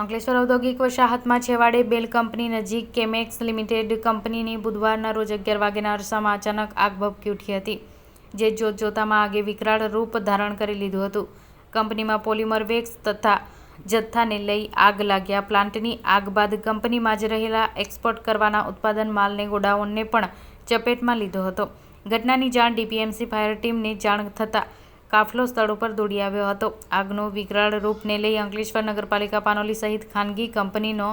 અંકલેશ્વર ઔદ્યોગિક વસાહતમાં છેવાડે બેલ કંપની નજીક કેમેક્સ લિમિટેડ કંપનીની બુધવારના રોજ અગિયાર વાગ્યાના અરસામાં અચાનક આગ ભભકી ઉઠી હતી, જે જોત જોતામાં આગે વિકરાળ રૂપ ધારણ કરી લીધું હતું. કંપનીમાં પોલિમર વેક્સ તથા જથ્થાને લઈ આગ લાગ્યા. પ્લાન્ટની આગ બાદ કંપનીમાં જ રહેલા એક્સપોર્ટ કરવાના ઉત્પાદન માલને ગોડાઉનને પણ ચપેટમાં લીધો હતો. ઘટનાની જાણ ડીપીએમસી ફાયર ટીમને જાણ થતાં કાફલો સ્થળ ઉપર દોડી આવ્યો હતો. આગનું વિકરાળ રૂપને લઈ અંકલેશ્વર નગરપાલિકા પાનોલી સહિત ખાનગી કંપનીનો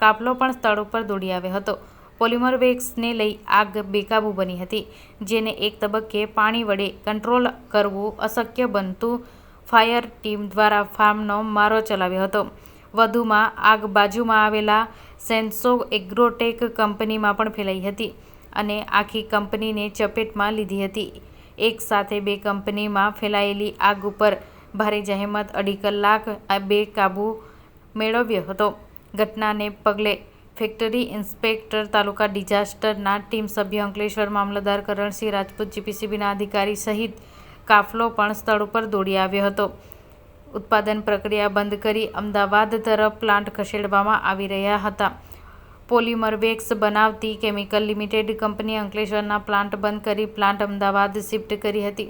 કાફલો પણ સ્થળ ઉપર દોડી આવ્યો હતો. પોલિમર વેક્સને લઈ આગ બેકાબૂ બની હતી, જેને એક તબક્કે પાણી વડે કંટ્રોલ કરવું અશક્ય બનતું ફાયર ટીમ દ્વારા ફાર્મનો મારો ચલાવ્યો હતો. વધુમાં, આગ બાજુમાં આવેલા સેન્સો એગ્રોટેક કંપનીમાં પણ ફેલાઈ હતી અને આખી કંપનીને ચપેટમાં લીધી હતી. એક સાથે બે કંપનીમાં ફેલાયેલી આગ ઉપર ભારે જહેમત, અઢી કલાક બે કાબુ મેળવ્યો હતો. ઘટનાને પગલે ફેક્ટરી ઇન્સ્પેક્ટર તાલુકા ડિઝાસ્ટરના ટીમ સભ્ય અંકલેશ્વર મામલતદાર કરણસિંહ રાજપૂત જીપીસીબીના અધિકારી સહિત કાફલો પણ સ્થળ ઉપર દોડી આવ્યો હતો. ઉત્પાદન પ્રક્રિયા બંધ કરી અમદાવાદ તરફ પ્લાન્ટ ખસેડવામાં આવી રહ્યા હતા. પોલિમર વેક્સ બનાવતી કેમિકલ લિમિટેડ કંપની અંકલેશ્વરના પ્લાન્ટ બંધ કરી પ્લાન્ટ અમદાવાદ શિફ્ટ કરી હતી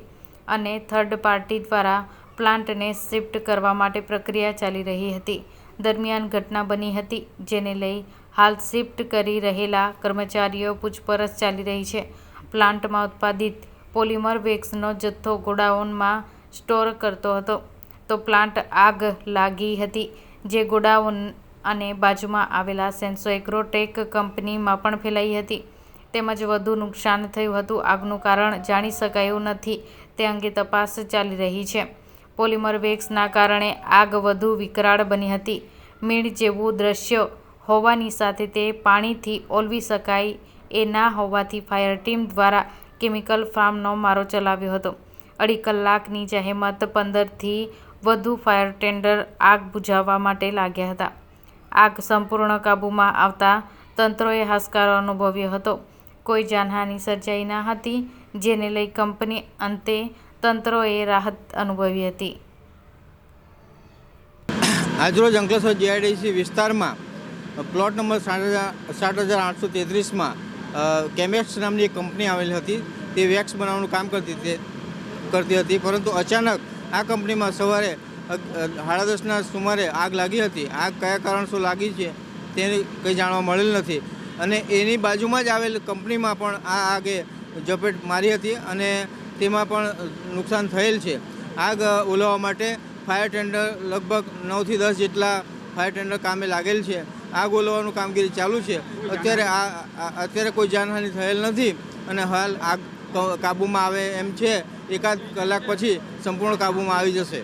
અને થર્ડ પાર્ટી દ્વારા પ્લાન્ટને શિફ્ટ કરવા માટે પ્રક્રિયા ચાલી રહી હતી. દરમિયાન ઘટના બની હતી, જેને લઈ હાલ શિફ્ટ કરી રહેલા કર્મચારીઓ પૂછપરછ ચાલી રહી છે. પ્લાન્ટમાં ઉત્પાદિત પોલિમર વેક્સનો જથ્થો ગોડાઉનમાં સ્ટોર કરતો હતો. તો પ્લાન્ટ આગ લાગી હતી, જે ગોડાઉન અને બાજુમાં આવેલા સેન્સો એગ્રોટેક કંપનીમાં પણ ફેલાઈ હતી. તેમજ વધુ નુકસાન થયું હતું. આગનું કારણ જાણી શકાયું નથી. તે અંગે તપાસ ચાલી રહી છે. પોલિમર વેક્સના કારણે આગ વધુ વિકરાળ બની હતી. મીણ જેવું દ્રશ્ય હોવાની સાથે તે પાણીથી ઓલવી શકાય એ ના હોવાથી ફાયર ટીમ દ્વારા કેમિકલ ફાર્મનો મારો ચલાવ્યો હતો. અઢી કલાકની જહેમત પંદરથી વધુ ફાયર ટેન્ડર આગ બુઝાવવા માટે લાગ્યા હતા. આગ સંપૂર્ણ કાબૂમાં આવતા તંત્રોએ હાશકારો અનુભવ્યો હતો. કોઈ જાનહાનિ સર્જાઈ ન હતી, જેને લઈ કંપની અંતે તંત્રોએ રાહત અનુભવી હતી. આજરોજ અંકલેશ્વર જીઆઈડીસી વિસ્તારમાં પ્લોટ નંબર સાત હજાર આઠસો તેત્રીસમાં કેમેક્સ નામની એક કંપની આવેલી હતી. તે વેક્સ બનાવવાનું કામ કરતી કરતી હતી, પરંતુ અચાનક આ કંપનીમાં સવારે સાડા દસના સુમારે આગ લાગી હતી. આગ કયા કારણસર લાગી છે તેને કંઈ જાણવા મળેલ નથી. અને એની બાજુમાં જ આવેલ કંપનીમાં પણ આ આગે ઝપેટ મારી હતી અને તેમાં પણ નુકસાન થયેલ છે. આગ ઓલવવા માટે ફાયર ટેન્ડર લગભગ નવથી દસ જેટલા ફાયર ટેન્ડર કામે લાગેલ છે. આગ ઓલવવાનું કામગીરી ચાલુ છે. અત્યારે આ અત્યારે કોઈ જાનહાનિ થયેલ નથી અને હાલ આગ કાબૂમાં આવે એમ છે. એકાદ કલાક પછી સંપૂર્ણ કાબૂમાં આવી જશે.